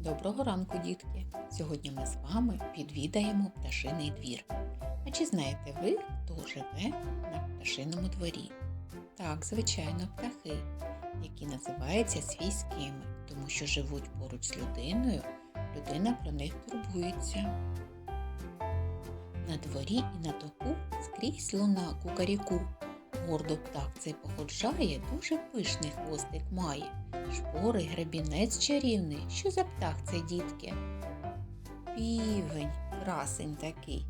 Доброго ранку, дітки! Сьогодні ми з вами відвідаємо пташиний двір. А чи знаєте ви, хто живе на пташиному дворі? Так, звичайно, птахи, які називаються свійськими, тому що живуть поруч з людиною, людина про них турбується. На дворі і на току скрізь луна кукаріку. Гордо птах цей походжає, дуже пишний хвостик має. Шпори, гребінець чарівний. Що за птах це, дітки? Півень, красень такий.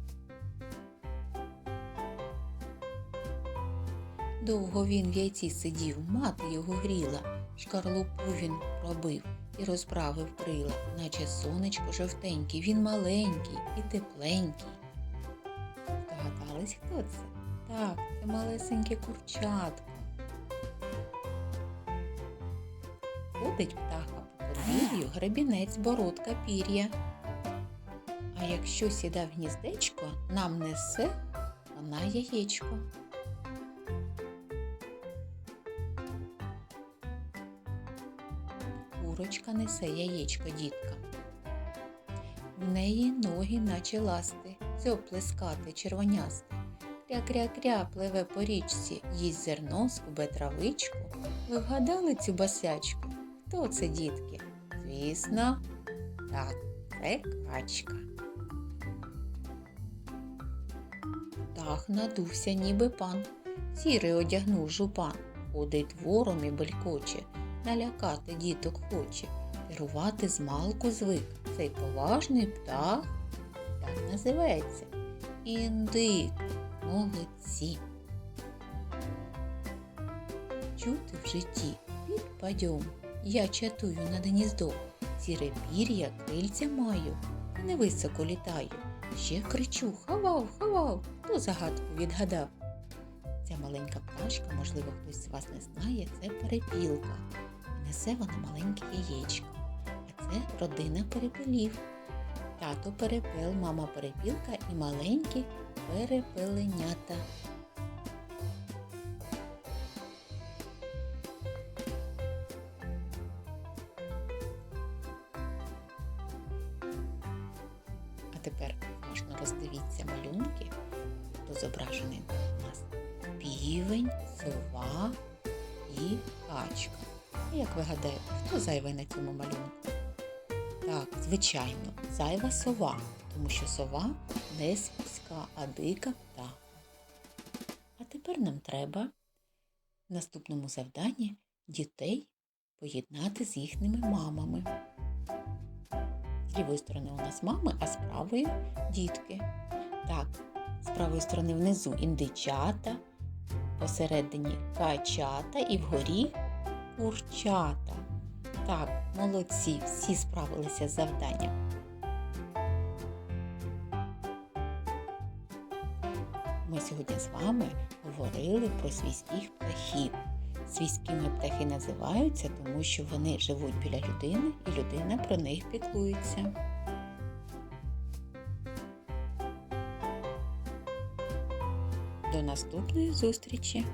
Довго він в яйці сидів, мати його гріла, шкарлупу він пробив і розправив крила, наче сонечко жовтенький, він маленький і тепленький. Здогадались, хто це? Так, це малесеньке курчатко. Ходить птаха по подвір'ю, гребінець, бородка, пір'я. А якщо сіда в гніздечко, нам несе вона яєчко. Курочка несе яєчко діткам. В неї ноги, наче ласти, дзьоб плескати червонясти. Кря-кря-кря пливе по річці, їсть зерно, скубе травичку. Ви вгадали цю басячку? Хто це, дітки? Звісно, так, це качка. Птах надувся, ніби пан. Сірий одягнув жупан. Ходить двором і белькоче, налякати діток хоче, керувати змалку звик. Цей поважний птах так називається. Індик. Молодці. Чути в житті підпадьом. Я чатую над гніздом, сіре пір'я крильця маю, і невисоко літаю. Ще кричу Хавав, хавав, хто загадку відгадав. Ця маленька пташка, можливо, хтось з вас не знає, це перепілка. Несе вона маленьке яєчко. А це родина перепелів. Тато перепел, мама перепілка і маленькі перепеленята. А тепер уважно роздивіться малюнки, хто зображений у нас півень, сова і качка. А як ви гадаєте, хто зайвий на цьому малюнку? Так, звичайно, зайва сова, тому що сова не свійська, а дика птаха. А тепер нам треба в наступному завданні дітей поєднати з їхніми мамами. З лівої сторони у нас мами, а з правої дітки. Так, з правої сторони внизу індичата, посередині качата і вгорі курчата. Так, молодці, всі справилися з завданням. Ми сьогодні з вами говорили про свійських птахів. Свійськими птахи називаються, тому що вони живуть біля людини і людина про них піклується. До наступної зустрічі!